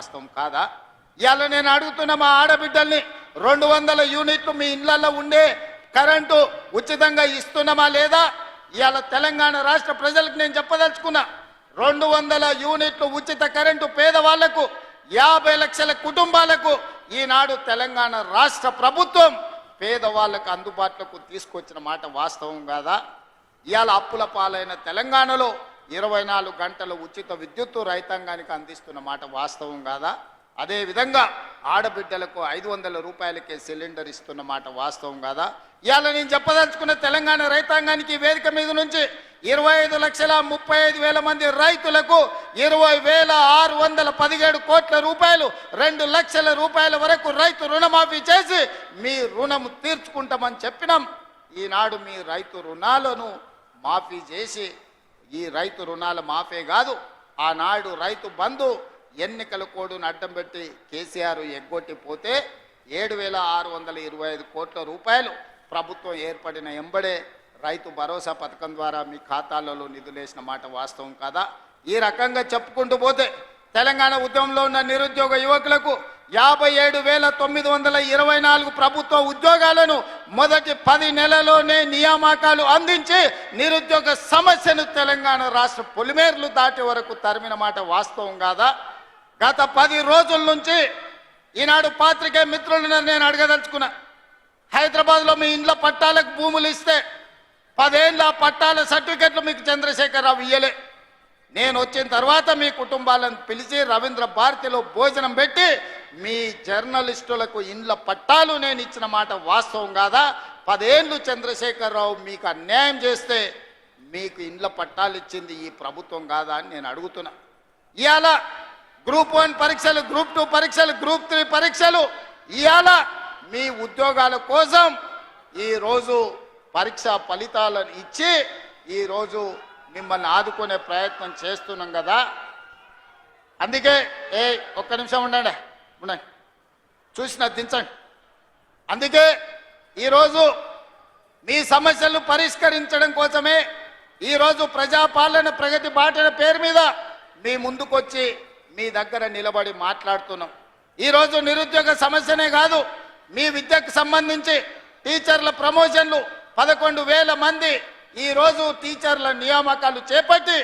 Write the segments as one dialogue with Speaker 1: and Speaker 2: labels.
Speaker 1: వాస్తవం కాదా? ఇవాళ నేను అడుగుతున్న మా ఆడబిడ్డల్ని రెండు వందల యూనిట్లు మీ ఇళ్ళలో ఉండే కరెంటు ఉచితంగా ఇస్తున్నామా లేదా? ఇవాళ తెలంగాణ రాష్ట్ర ప్రజలకు నేను చెప్పదలుచుకున్నా రెండు వందల యూనిట్లు ఉచిత కరెంటు పేదవాళ్ళకు యాభై లక్షల కుటుంబాలకు ఈనాడు తెలంగాణ రాష్ట్ర ప్రభుత్వం పేదవాళ్ళకు అందుబాటులోకి తీసుకొచ్చిన మాట వాస్తవం కాదా? ఇవాళ అప్పుల పాలైన తెలంగాణలో ఇరవై నాలుగు గంటలు ఉచిత విద్యుత్తు రైతాంగానికి అందిస్తున్న మాట వాస్తవం కాదా? అదే విధంగా ఆడబిడ్డలకు ఐదు వందల రూపాయలకే సిలిండర్ ఇస్తున్న మాట వాస్తవం కాదా? ఇవాళ నేను చెప్పదలుచుకున్న తెలంగాణ రైతాంగానికి వేదిక మీద నుంచి ఇరవై ఐదు లక్షల ముప్పై ఐదు వేల మంది రైతులకు ఇరవై వేల ఆరు వందల పదిహేడు కోట్ల రూపాయలు రెండు లక్షల రూపాయల వరకు రైతు రుణమాఫీ చేసి మీ రుణం తీర్చుకుంటామని చెప్పినాం. ఈనాడు మీ రైతు రుణాలను మాఫీ చేసి ఈ రైతు రుణాల మాఫే కాదు. ఆనాడు రైతు బంధు ఎన్నికల కోడును అడ్డం పెట్టి కేసీఆర్ ఎగ్గొట్టిపోతే ఏడు వేల ఆరు వందల ఇరవై ఐదు కోట్ల రూపాయలు ప్రభుత్వం ఏర్పడిన ఎంబడే రైతు భరోసా పథకం ద్వారా మీ ఖాతాలలో నిధులేసిన మాట వాస్తవం కాదా? ఈ రకంగా చెప్పుకుంటూ పోతే తెలంగాణ ఉద్యమంలో ఉన్న నిరుద్యోగ యువకులకు యాభై ఏడు వేల తొమ్మిది వందల ఇరవై నాలుగు ప్రభుత్వ ఉద్యోగాలను మొదటి పది నెలలోనే నియామకాలు అందించి నిరుద్యోగ సమస్యను తెలంగాణ రాష్ట్ర పొలిమేర్లు దాటి వరకు తరిమిన మాట వాస్తవం కాదా? గత పది రోజుల నుంచి ఈనాడు పాత్రికే మిత్రులను నేను అడగదలుచుకున్నా. హైదరాబాద్లో మీ ఇండ్ల పట్టాలకు భూములు ఇస్తే పదేళ్ళ పట్టాల సర్టిఫికెట్లు మీకు చంద్రశేఖరరావు ఇయ్యలే. నేను వచ్చిన తర్వాత మీ కుటుంబాలను పిలిచి రవీంద్ర భారతిలో భోజనం పెట్టి మీ జర్నలిస్టులకు ఇండ్ల పట్టాలు నేను ఇచ్చిన మాట వాస్తవం కాదా? పదేళ్ళు చంద్రశేఖరరావు మీకు అన్యాయం చేస్తే మీకు ఇండ్ల పట్టాలు ఇచ్చింది ఈ ప్రభుత్వం కాదా అని నేను అడుగుతున్నా. ఇవాళ గ్రూప్ వన్ పరీక్షలు గ్రూప్ టూ పరీక్షలు గ్రూప్ త్రీ పరీక్షలు ఇవాళ మీ ఉద్యోగాల కోసం ఈరోజు పరీక్ష ఫలితాలను ఇచ్చి ఈరోజు మిమ్మల్ని ఆదుకునే ప్రయత్నం చేస్తున్నాం కదా. అందుకే ఏ ఒక్క నిమిషం ఉండండి ఉండండి. చూసిన దించండి. అందుకే ఈరోజు మీ సమస్యలను పరిష్కరించడం కోసమే ఈరోజు ప్రజాపాలన ప్రగతి బాటల పేరు మీద మీ ముందుకొచ్చి మీ దగ్గర నిలబడి మాట్లాడుతున్నాం. ఈరోజు నిరుద్యోగ సమస్యనే కాదు మీ విద్యకు సంబంధించి టీచర్ల ప్రమోషన్లు పదకొండు వేల మంది ఈరోజు టీచర్ల నియామకాలు చేపట్టి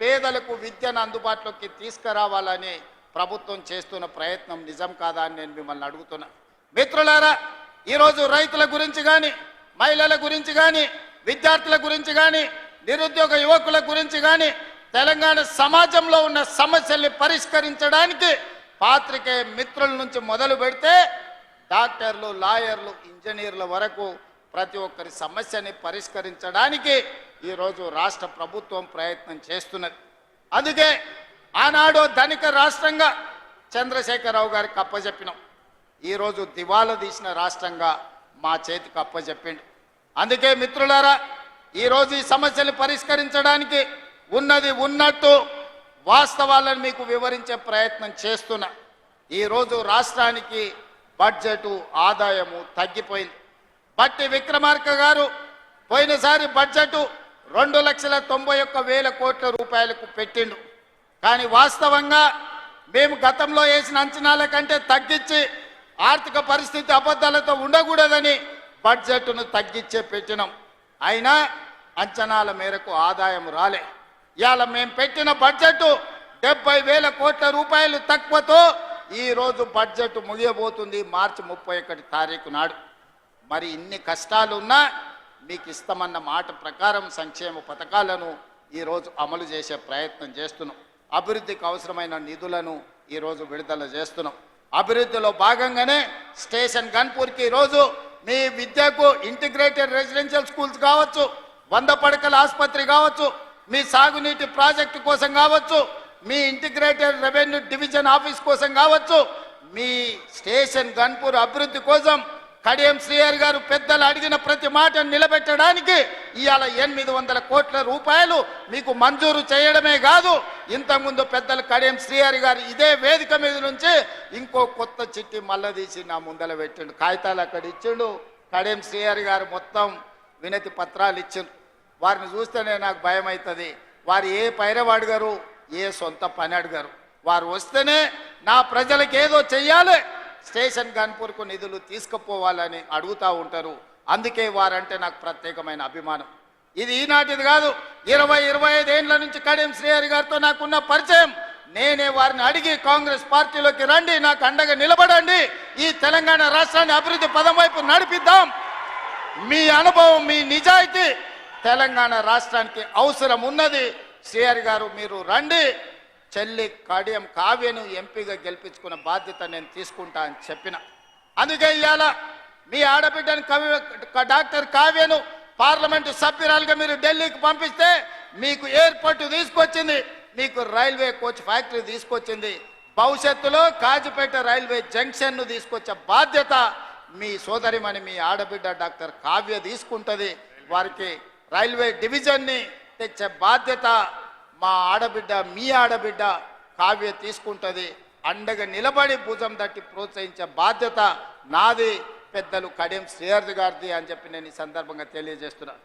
Speaker 1: పేదలకు విద్యను అందుబాటులోకి తీసుకురావాలని ప్రభుత్వం చేస్తున్న ప్రయత్నం నిజం కాదా అని నేను మిమ్మల్ని అడుగుతున్నా. మిత్రులారా ఈరోజు రైతుల గురించి కానీ మహిళల గురించి కానీ విద్యార్థుల గురించి కానీ నిరుద్యోగ యువకుల గురించి కానీ తెలంగాణ సమాజంలో ఉన్న సమస్యల్ని పరిష్కరించడానికి పాత్రికే మిత్రుల నుంచి మొదలు పెడితే డాక్టర్లు లాయర్లు ఇంజనీర్ల వరకు ప్రతి ఒక్కరి సమస్యని పరిష్కరించడానికి ఈరోజు రాష్ట్ర ప్రభుత్వం ప్రయత్నం చేస్తున్నది. అందుకే ఆనాడు ధనిక రాష్ట్రంగా చంద్రశేఖరరావు గారికి అప్పచెప్పినాం ఈరోజు దివాలా తీసిన రాష్ట్రంగా మా చేతికి అప్పచెప్పిండు అందుకే మిత్రులారా ఈరోజు ఈ సమస్యలు పరిష్కరించడానికి ఉన్నది ఉన్నట్టు వాస్తవాలను మీకు వివరించే ప్రయత్నం చేస్తున్నా. ఈరోజు రాష్ట్రానికి బడ్జెటు ఆదాయము తగ్గిపోయింది. బట్టి విక్రమార్క గారు పోయినసారి బడ్జెట్ రెండు లక్షల తొంభై ఒక్క వేల కోట్ల రూపాయలకు పెట్టిండు. కానీ వాస్తవంగా మేము గతంలో వేసిన అంచనాల కంటే తగ్గించి ఆర్థిక పరిస్థితి అబద్ధాలతో ఉండకూడదని బడ్జెట్ను తగ్గించే పెట్టినాం. అయినా అంచనాల మేరకు ఆదాయం రాలే. ఇవాళ మేము పెట్టిన బడ్జెట్ డెబ్బై వేల కోట్ల రూపాయలు తక్కువతో ఈరోజు బడ్జెట్ ముగియబోతుంది మార్చి ముప్పై ఒకటి తారీఖు నాడు. మరి ఇన్ని కష్టాలు ఉన్నా మీకు ఇస్తామన్న మాట ప్రకారం సంక్షేమ పథకాలను ఈరోజు అమలు చేసే ప్రయత్నం చేస్తున్నాం. అభివృద్ధికి అవసరమైన నిధులను ఈరోజు విడుదల చేస్తున్నాం. అభివృద్ధిలో భాగంగానే స్టేషన్ గన్పూర్కి ఈరోజు మీ విద్యకు ఇంటిగ్రేటెడ్ రెసిడెన్షియల్ స్కూల్స్ కావచ్చు వంద పడకల ఆసుపత్రి కావచ్చు మీ సాగునీటి ప్రాజెక్టు కోసం కావచ్చు మీ ఇంటిగ్రేటెడ్ రెవెన్యూ డివిజన్ ఆఫీస్ కోసం కావచ్చు మీ స్టేషన్ గన్పూర్ అభివృద్ధి కోసం కడియం శ్రీహరి గారు పెద్దలు అడిగిన ప్రతి మాట నిలబెట్టడానికి ఇవాళ ఎనిమిది వందల కోట్ల రూపాయలు మీకు మంజూరు చేయడమే కాదు. ఇంతకుముందు పెద్దలు కడియం శ్రీహరి గారు ఇదే వేదిక మీద నుంచి ఇంకో కొత్త చిట్టి మల్ల తీసి నా ముందల పెట్టిండు. కాగితాలు అక్కడ ఇచ్చిండు. కడియం శ్రీహరి గారు మొత్తం వినతి పత్రాలు ఇచ్చిండు. వారిని చూస్తేనే నాకు భయం అవుతుంది వారు ఏ పైరవాడు గారు ఏ సొంత పని అడిగారు? వారు వస్తేనే నా ప్రజలకు ఏదో చెయ్యాలి. స్టేషన్ గన్పూర్కు నిధులు తీసుకుపోవాలని అడుగుతూ ఉంటారు. అందుకే వారంటే నాకు ప్రత్యేకమైన అభిమానం. ఇది ఈనాటిది కాదు. ఇరవై ఇరవై ఐదేళ్ళ నుంచి కడియం శ్రీహరి గారితో నాకున్న పరిచయం. నేనే వారిని అడిగి కాంగ్రెస్ పార్టీలోకి రండి నాకు అండగా నిలబడండి. ఈ తెలంగాణ రాష్ట్రాన్ని అభివృద్ధి పదం వైపు నడిపిద్దాం. మీ అనుభవం మీ నిజాయితీ తెలంగాణ రాష్ట్రానికి అవసరం ఉన్నది. శ్రీహరి గారు మీరు రండి. చెల్లి కడియం కావ్యను ఎంపీగా గెలిపించుకున్న బాధ్యత నేను తీసుకుంటా అని చెప్పిన. అందుకే ఇవాళ మీ ఆడబిడ్డను కవి డాక్టర్ కావ్యను పార్లమెంటు సభ్యురాలుగా మీరు ఢిల్లీకి పంపిస్తే మీకు ఎయిర్పోర్ట్ తీసుకొచ్చింది. మీకు రైల్వే కోచ్ ఫ్యాక్టరీ తీసుకొచ్చింది. భవిష్యత్తులో కాజీపేట రైల్వే జంక్షన్ను తీసుకొచ్చే బాధ్యత మీ సోదరిమణి మీ ఆడబిడ్డ డాక్టర్ కావ్య తీసుకుంటుంది. వారికి రైల్వే డివిజన్ని తెచ్చే బాధ్యత మా ఆడబిడ్డ మీ ఆడబిడ్డ కావ్య తీసుకుంటుంది. అండగా నిలబడి భుజం తట్టి ప్రోత్సహించే బాధ్యత నాది. పెద్దలు కడియం శ్రీహర్జు గారిది అని చెప్పి నేను ఈ సందర్భంగా తెలియజేస్తున్నాను